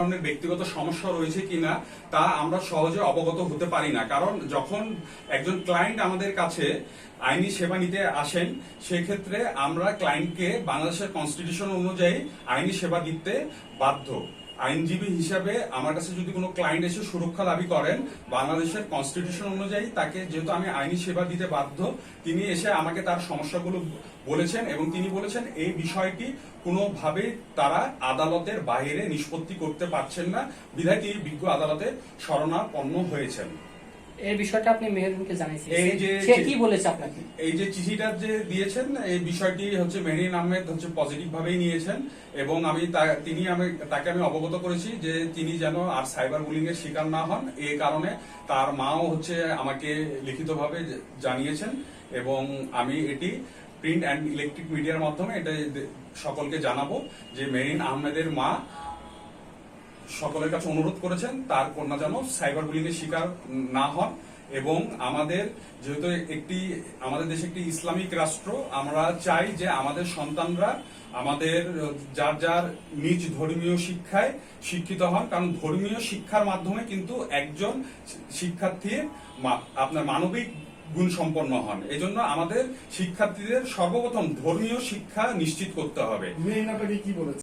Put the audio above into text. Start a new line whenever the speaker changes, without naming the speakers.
ধরনের ব্যক্তিগত সমস্যা রয়েছে কিনা তা আমরা সহজে অবগত হতে পারি না। কারণ যখন একজন ক্লায়েন্ট আমাদের কাছে আইনি সেবা নিতে আসেন, সেক্ষেত্রে আমরা ক্লায়েন্টকে বাংলাদেশের কনস্টিটিউশন অনুযায়ী আইনি সেবা দিতে বাধ্য। আইনজীবী হিসাবে আমার কাছে যদি কোনো ক্লায়েন্ট এসে সুরক্ষা দাবি করেন, বাংলাদেশের কনস্টিটিউশন অনুযায়ী তাকে যেহেতু আমি আইনি সেবা দিতে বাধ্য, তিনি এসে আমাকে তার সমস্যাগুলো বলেছেন এবং তিনি বলেছেন এই বিষয়টি কোনোভাবে তারা আদালতের বাইরে নিষ্পত্তি করতে পারছেন না। বিধায় তিনি বিজ্ঞ আদালতে শরণাপন্ন হয়েছেন।
এই বিষয়টা আপনি মেহরুনকে জানিয়েছেন।
এই যে-
সে কি বলেছে আপনাকে?
এই যে চিঠিটা যে দিয়েছেন এই বিষয়টি হচ্ছে মেহরিন আহমেদ হচ্ছে পজিটিভ ভাবেই নিয়েছেন এবং আমি তিনি আমি তাকে আমি অবগত করেছি যে তিনি যেন আর সাইবার বুলিং এর শিকার না হন। এই কারণে তার মাও হচ্ছে আমাকে লিখিতভাবে জানিয়েছেন এবং আমি এটি প্রিন্ট অ্যান্ড ইলেকট্রিক মিডিয়ার মাধ্যমে এটা সকলকে জানাব যে মেহরিন আহমেদের মা সকলের কাছে অনুরোধ করেছেন, তার কন্যা যেন সাইবার বুলিং এর শিকার না হন এবং আমাদের, যেহেতু একটি, আমাদের দেশে একটি ইসলামিক রাষ্ট্র, আমরা চাই যে আমাদের সন্তানরা আমাদের, যার যার নিজ ধর্মীয় শিক্ষায় শিক্ষিত হন, কারণ ধর্মীয় শিক্ষার মাধ্যমে কিন্তু একজন শিক্ষার্থীর মা- আপনার মানবিক গুণ সম্পন্ন হন। এই জন্য আমাদের শিক্ষার্থীদের সর্বপ্রথম ধর্মীয় শিক্ষা নিশ্চিত করতে হবে।
কি বলেছে?